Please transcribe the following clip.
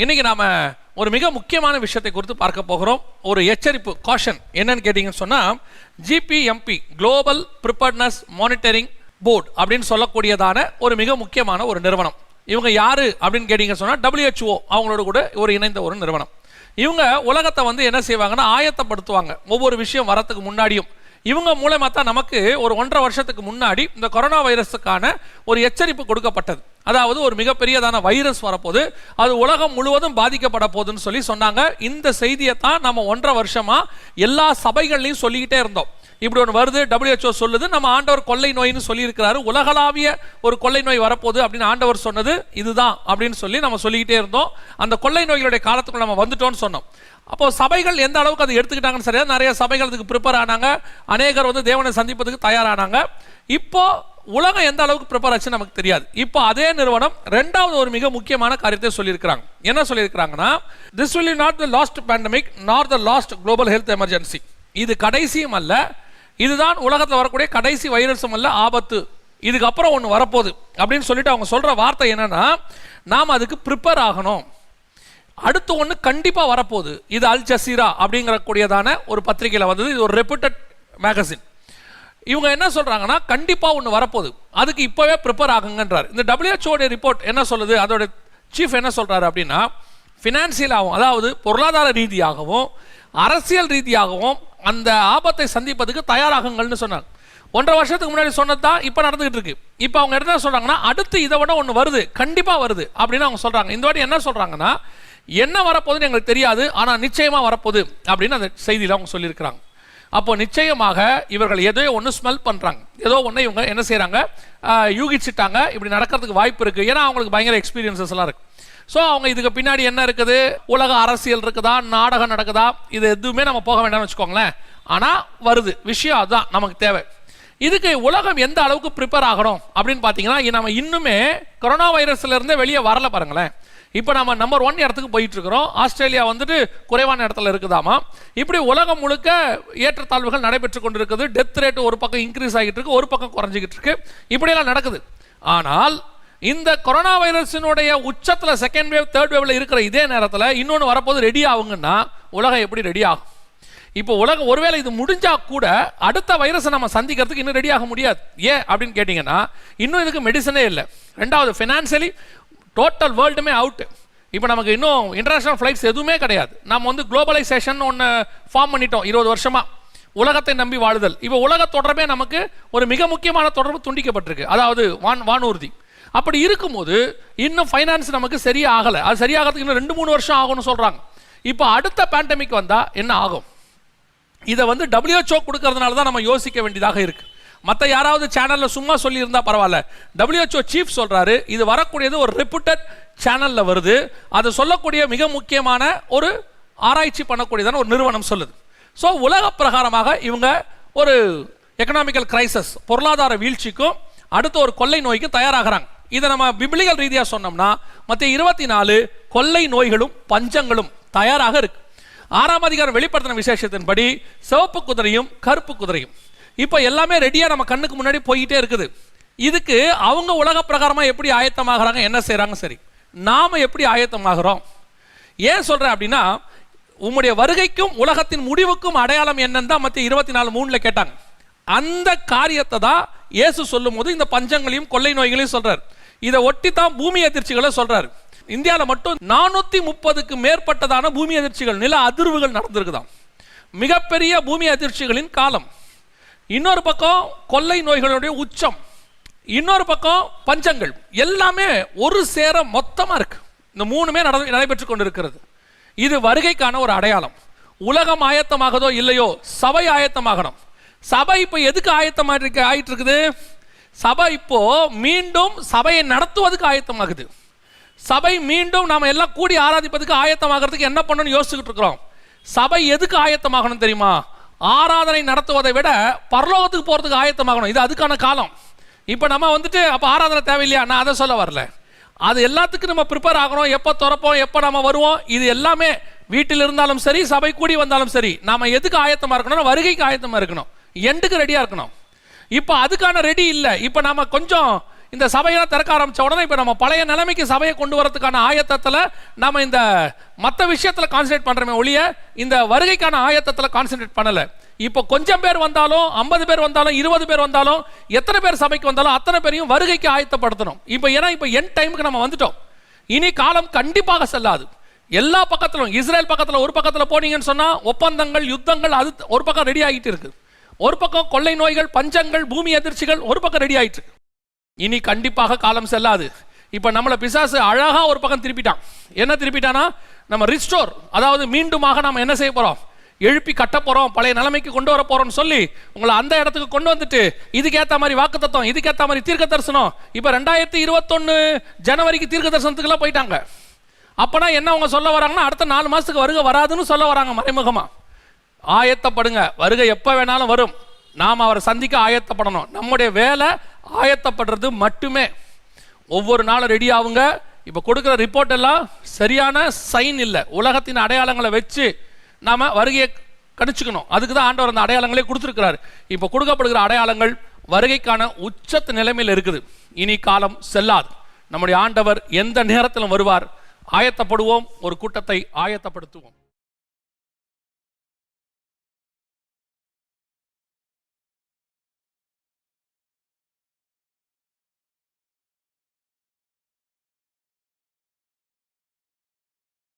இன்றைக்கி நாம் ஒரு மிக முக்கியமான விஷயத்தை குறித்து பார்க்க போகிறோம். ஒரு எச்சரிப்பு காஷன் என்னன்னு கேட்டிங்கன்னு சொன்னால் GPMB global preparedness monitoring board அப்படின்னு சொல்லக்கூடியதான ஒரு மிக முக்கியமான ஒரு நிறுவனம். இவங்க யாரு அப்படின்னு கேட்டிங்க சொன்னால் டபிள்யூஹெச்ஓ அவங்களோட கூட ஒரு இணைந்த ஒரு நிறுவனம். இவங்க உலகத்தை வந்து என்ன செய்வாங்கன்னா ஆயத்தப்படுத்துவாங்க. ஒவ்வொரு விஷயம் வரத்துக்கு முன்னாடியும். இவங்க மூலமாக தான் நமக்கு ஒரு ஒன்றரை வருஷத்துக்கு முன்னாடி இந்த கொரோனா வைரஸுக்கான ஒரு எச்சரிப்பு கொடுக்கப்பட்டது. அதாவது ஒரு மிகப்பெரியதான வைரஸ் வரப்போது அது உலகம் முழுவதும் பாதிக்கப்பட போகுதுன்னு சொல்லி சொன்னாங்க. இந்த செய்தியை தான் நம்ம ஒன்றரை வருஷமா எல்லா சபைகள்லையும் சொல்லிக்கிட்டே இருந்தோம். இப்படி ஒன்று வருது டபிள்யூஹெச்ஓ சொல்லுது நம்ம ஆண்டவர் கொள்ளை நோயின்னு சொல்லியிருக்கிறாரு. உலகளாவிய ஒரு கொள்ளை நோய் வரப்போகுது அப்படின்னு ஆண்டவர் சொன்னது இதுதான் அப்படின்னு சொல்லி நம்ம சொல்லிக்கிட்டே இருந்தோம். அந்த கொள்ளை நோய்களுடைய காலத்துக்குள்ள நம்ம வந்துட்டோம்னு சொன்னோம். அப்போ சபைகள் எந்த அளவுக்கு அதை எடுத்துக்கிட்டாங்கன்னு சரியா? நிறைய சபைகள் அதுக்கு ப்ரிப்பேர் ஆனாங்க. அநேகர் வந்து தேவனை சந்திப்பதுக்கு தயாரானாங்க. இப்போ உலகம் எந்த அளவுக்கு ப்ரிப்பேர் ஆச்சுன்னு நமக்கு தெரியாது. இப்போ அதே நிறுவனம் ரெண்டாவது ஒரு மிக முக்கியமான காரியத்தை சொல்லியிருக்கிறாங்க. என்ன சொல்லியிருக்கிறாங்கன்னா this will not the last pandemic nor the last global health emergency இது கடைசியும் அல்ல இதுதான் உலகத்தில் வரக்கூடிய கடைசி வைரஸும் அல்ல ஆபத்து. இதுக்கப்புறம் ஒன்று வரப்போகுது. அப்படின்னு சொல்லிட்டு அவங்க சொல்கிற வார்த்தை என்னென்னா நாம் அதுக்கு ப்ரிப்பேர் ஆகணும். அடுத்து ஒன்று கண்டிப்பாக வரப்போகுது. இது அல் ஜசீரா அப்படிங்கிறக்கூடியதான ஒரு பத்திரிகையில் வந்தது. இது ஒரு ரெப்யூட்டட் மேகசின் இவங்க என்ன சொல்கிறாங்கன்னா கண்டிப்பாக ஒன்று வரப்போகுது. அதுக்கு இப்போவே ப்ரிப்பேர் ஆகுங்கன்றார். இந்த டபிள்யூஹெச்ஓடைய ரிப்போர்ட் என்ன சொல்லுது? அதோட சீஃப் என்ன சொல்கிறாரு அப்படின்னா ஃபினான்சியலாகவும் அதாவது பொருளாதார ரீதியாகவும் அரசியல் ரீதியாகவும் அந்த ஆபத்தை சந்திப்பதுக்கு தயாராகுங்கள்னு சொன்னாங்க. ஒன்றரை வருஷத்துக்கு முன்னாடி சொன்னது தான் இப்போ நடந்துகிட்டு இருக்கு. இப்போ அவங்க என்ன சொல்கிறாங்கன்னா அடுத்து இதை விட ஒன்று வருது கண்டிப்பாக வருது அப்படின்னு அவங்க சொல்கிறாங்க இந்த வாட்டி என்ன சொல்கிறாங்கன்னா என்ன வரப்போகுதுன்னு எங்களுக்கு தெரியாது ஆனால் நிச்சயமாக வரப்போகுது அப்படின்னு அந்த செய்தியில் அவங்க சொல்லியிருக்கிறாங்க. அப்போ நிச்சயமாக இவர்கள் ஏதோ ஒன்று ஸ்மெல் பண்ணுறாங்க ஏதோ ஒன்று இவங்க என்ன செய்கிறாங்க யூகிச்சிட்டாங்க. இப்படி நடக்கிறதுக்கு வாய்ப்பு இருக்குது ஏன்னா அவங்களுக்கு பயங்கர எக்ஸ்பீரியன்ஸஸ்லாம் இருக்குது ஸோ அவங்க இதுக்கு பின்னாடி என்ன இருக்குது? உலக அரசியல் இருக்குதா? நாடகம் நடக்குதா? இது எதுவுமே நம்ம போக வேண்டாம்னு வச்சுக்கோங்களேன். ஆனால் வருது. விஷயம் அதுதான். நமக்கு தேவை. இதுக்கு உலகம் எந்த அளவுக்கு ப்ரிப்பேர் ஆகணும்? அப்படின்னு பார்த்தீங்கன்னா நம்ம இன்னுமே கொரோனா வைரஸ்லேருந்தே வெளியே வரல பாருங்களேன். இப்போ நம்ம நம்பர் ஒன் இடத்துக்கு போயிட்டு இருக்கிறோம் ஆஸ்திரேலியா வந்துட்டு குறைவான இடத்துல இருக்குதாமா? இப்படி உலகம் முழுக்க ஏற்றத்தாழ்வுகள் நடைபெற்று கொண்டிருக்குது. டெத் ரேட்டு ஒரு பக்கம் இன்க்ரீஸ் ஆகிட்டு இருக்கு ஒரு பக்கம் குறைஞ்சிக்கிட்டு இருக்கு. இப்படியெல்லாம் நடக்குது. ஆனால் இந்த கொரோனா வைரஸினுடைய உச்சத்தில் செகண்ட் வேவ் தேர்ட் வேவ்ல இருக்கிற இதே நேரத்தில் இன்னொன்று வரப்போது ரெடி ஆகுங்கன்னா உலகம் எப்படி ரெடி ஆகும்? இப்போ உலகம் ஒருவேளை இது முடிஞ்சா கூட அடுத்த வைரஸை நம்ம சந்திக்கிறதுக்கு இன்னும் ரெடி ஆக முடியாது. ஏன் அப்படின்னு கேட்டிங்கன்னா இன்னும் இதுக்கு மெடிசனே இல்லை. ரெண்டாவது ஃபினான்சியலி டோட்டல் வேர்ல்டுமே அவுட்டு இப்போ நமக்கு இன்னும் இன்டர்நேஷ்னல் ஃப்ளைட்ஸ் எதுவுமே கிடையாது. நம்ம வந்து குளோபலைசேஷன் ஒன்று ஃபார்ம் பண்ணிட்டோம் இருபது வருஷமாக உலகத்தை நம்பி வாழுதல். இப்போ உலக தொடர்பே நமக்கு ஒரு மிக முக்கியமான தொடர்பு துண்டிக்கப்பட்டிருக்கு. அதாவது வான் வானூர்தி. அப்படி இருக்கும்போது இன்னும் ஃபைனான்ஸ் நமக்கு சரியாகலை. அது சரியாகிறதுக்கு இன்னும் ரெண்டு மூணு வருஷம் ஆகும்னு சொல்கிறாங்க இப்போ அடுத்த பேண்டமிக் வந்தால் என்ன ஆகும்? இதை வந்து டபிள்யூஹெச்ஓ கொடுக்கறதுனால தான் நம்ம யோசிக்க வேண்டியதாக இருக்கு. மற்ற யாராவது சேனலில் சும்மா சொல்லியிருந்தால் பரவாயில்ல. டபிள்யூஹெச்ஓ சீஃப் சொல்கிறாரு இது வரக்கூடியது ஒரு ரெப்யூட்டட் சேனலில் வருது. அதை சொல்லக்கூடிய மிக முக்கியமான ஒரு ஆராய்ச்சி பண்ணக்கூடியதான ஒரு நிறுவனம் சொல்லுது. ஸோ உலக பிரகாரமாக இவங்க ஒரு எக்கனாமிக்கல் கிரைசஸ் பொருளாதார வீழ்ச்சிக்கும் அடுத்த ஒரு கொள்ளை நோய்க்கு தயாராகிறாங்க. இதை நம்ம பிப்ளிகல் ரீதியாக சொன்னோம்னா மத்திய இருபத்தி நாலு கொள்ளை நோய்களும் பஞ்சங்களும் தயாராக இருக்கு. ஆறாம் அதிகாரம் வெளிப்படுத்தின விசேஷத்தின்படி சிவப்பு குதிரையும் கருப்பு குதிரையும். இப்போ எல்லாமே ரெடியாக நம்ம கண்ணுக்கு முன்னாடி போயிட்டே இருக்குது. இதுக்கு அவங்க உலக பிரகாரமாக எப்படி ஆயத்தமாகறாங்க என்ன செய்கிறாங்க சரி. நாம் எப்படி ஆயத்தமாகிறோம்? ஏன் சொல்கிறேன் அப்படின்னா உம்முடைய வருகைக்கும் உலகத்தின் முடிவுக்கும் அடையாளம் என்னன்னு தான் மத்திய இருபத்தி நாலு மூணுல கேட்டாங்க. அந்த காரியத்தை தான் இயேசு சொல்லும் போது இந்த பஞ்சங்களையும் கொள்ளை நோய்களையும் சொல்றார். இதை ஒட்டி தான் பூமி அதிர்ச்சிகளை சொல்றாரு. இந்தியாவில் மட்டும் நானூத்தி முப்பதுக்கு மேற்பட்டதான பூமி அதிர்ச்சிகள் நில அதிர்வுகள் நடந்திருக்குதான் மிகப்பெரிய பூமி அதிர்ச்சிகளின் காலம். இன்னொரு பக்கம் கொள்ளை நோய்களுடைய உச்சம். இன்னொரு பக்கம் பஞ்சங்கள். எல்லாமே ஒரு சேர மொத்தமா இருக்கு. இந்த மூணுமே நட நடைபெற்று கொண்டிருக்கிறது. இது வருகைக்கான ஒரு அடையாளம். உலகம் ஆயத்தமாகதோ இல்லையோ சபை ஆயத்தமாகணும். சபை இப்போ எதுக்கு ஆயத்தமாக இருக்கு ஆயிட்டு இருக்குது சபை இப்போ மீண்டும் சபையை நடத்துவதுக்கு ஆயத்தமாகுது. சபை மீண்டும் நாம் எல்லாம் கூடி ஆராதிப்பதுக்கு ஆயத்தமாகிறதுக்கு என்ன பண்ணணும்னு யோசிச்சுக்கிட்டு இருக்கிறோம். சபை எதுக்கு ஆயத்தமாகணும் தெரியுமா? ஆராதனை நடத்துவதை விட பரலோகத்துக்கு போகிறதுக்கு ஆயத்தமாகணும். இது அதுக்கான காலம். இப்போ நம்ம வந்துட்டு அப்போ ஆராதனை தேவையில்லையா? நான் அதை சொல்ல வரல. அது எல்லாத்துக்கும் நம்ம ப்ரிப்பேர் ஆகணும். எப்போ திறப்போம் எப்போ நம்ம வருவோம் இது எல்லாமே வீட்டில் இருந்தாலும் சரி சபை கூடி வந்தாலும் சரி நாம எதுக்கு ஆயத்தமாக இருக்கணும் வருகைக்கு ஆயத்தமாக இருக்கணும். எண்டுக்கு ரெடியாக இருக்கணும். இப்போ அதுக்கான ரெடி இல்லை. இப்போ நம்ம கொஞ்சம் இந்த சபையெல்லாம் திறக்க ஆரம்பித்த உடனே இப்போ நம்ம பழைய நிலைமைக்கு சபையை கொண்டு வரதுக்கான ஆயத்தத்தில் நம்ம இந்த மற்ற விஷயத்தில் கான்சென்ட்ரேட் பண்ணுறோமே ஒழிய இந்த வருகைக்கான ஆயத்தத்தில் கான்சென்ட்ரேட் பண்ணலை. இப்போ கொஞ்சம் பேர் வந்தாலும் ஐம்பது பேர் வந்தாலும் இருபது பேர் வந்தாலும் எத்தனை பேர் சபைக்கு வந்தாலும் அத்தனை பேரையும் வருகைக்கு ஆயத்தப்படுத்தணும். இப்போ ஏன்னா இப்போ என் டைமுக்கு நம்ம வந்துட்டோம். இனி காலம் கண்டிப்பாக செல்லாது. எல்லா பக்கத்திலும் இஸ்ரேல் பக்கத்தில் ஒரு பக்கத்தில் போனீங்கன்னு சொன்னால் ஒப்பந்தங்கள் யுத்தங்கள் அது ஒரு பக்கம் ரெடி ஆகிட்டு இருக்குது ஒரு பக்கம் கொள்ளை நோய்கள் பஞ்சங்கள் பூமி அதிர்ச்சிகள் ஒரு பக்கம் ரெடி ஆயிட்டு இனி கண்டிப்பாக காலம் செல்லாது. இப்போ நம்மளை பிசாசு அழகா ஒரு பக்கம் திருப்பிட்டான். என்ன திருப்பிட்டானா? நம்ம ரிஸ்டோர் அதாவது மீண்டுமாக நம்ம என்ன செய்ய போறோம்? எழுப்பி கட்ட போறோம் பழைய நிலைமைக்கு கொண்டு வர போகிறோம்னு சொல்லி உங்களை அந்த இடத்துக்கு கொண்டு வந்துட்டு இதுக்கேத்த மாதிரி வாக்கு தத்துவம் இதுக்கேத்த மாதிரி தீர்க்க தரிசனம். இப்போ ரெண்டாயிரத்தி இருபத்தொன்னு ஜனவரிக்கு தீர்க்க தரிசனத்துக்குலாம் போயிட்டாங்க. அப்பனா என்ன அவங்க சொல்ல வராங்கன்னா அடுத்த நாலு மாசத்துக்கு வருக வராதுன்னு சொல்ல வராங்க மறைமுகமா. ஆயத்தப்படுங்க. வருகை எப்போ வேணாலும் வரும். நாம் அவரை சந்திக்க ஆயத்தப்படணும். நம்முடைய வேலை ஆயத்தப்படுறது மட்டுமே. ஒவ்வொரு நாளும் ரெடி ஆகுங்க இப்போ கொடுக்குற ரிப்போர்ட் எல்லாம் சரியான சைன் இல்லை. உலகத்தின் அடையாளங்களை வச்சு நாம் வருகையை கணிச்சுக்கணும். அதுக்கு தான் ஆண்டவர் அந்த அடையாளங்களே கொடுத்துருக்கிறாரு. இப்போ கொடுக்கப்படுகிற அடையாளங்கள் வருகைக்கான உச்சத்து நிலைமையில் இருக்குது. இனி காலம் செல்லாது. நம்முடைய ஆண்டவர் எந்த நேரத்திலும் வருவார். ஆயத்தப்படுவோம். ஒரு கூட்டத்தை ஆயத்தப்படுத்துவோம்.